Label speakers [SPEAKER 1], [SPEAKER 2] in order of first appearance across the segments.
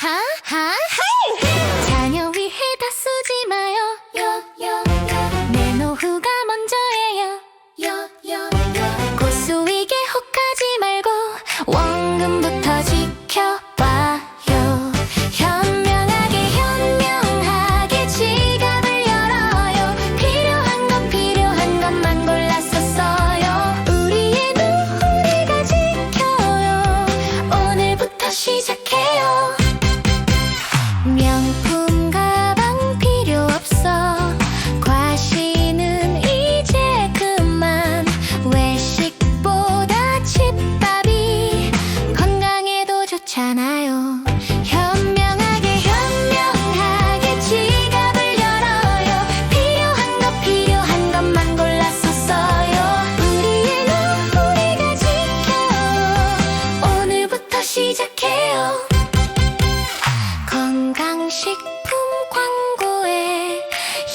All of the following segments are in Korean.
[SPEAKER 1] 哈哈嘿。 식품 광고에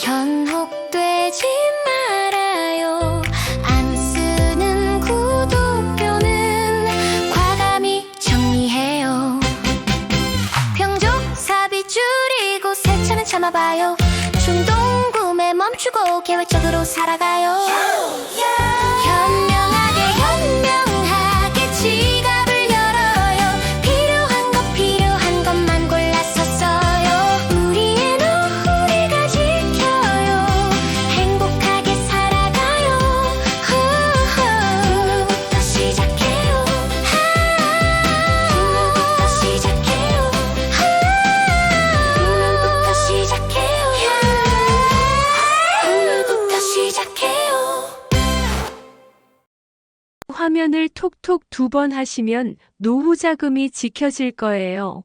[SPEAKER 1] 현혹되지 말아요. 안 쓰는 구두뼈는 과감히 정리해요. 병족 사비 줄이고 세차는 참아봐요. 충동 구매 멈추고 계획적으로 살아가요. yeah.
[SPEAKER 2] 화면을 톡톡 두 번 하시면 노후 자금이 지켜질 거예요.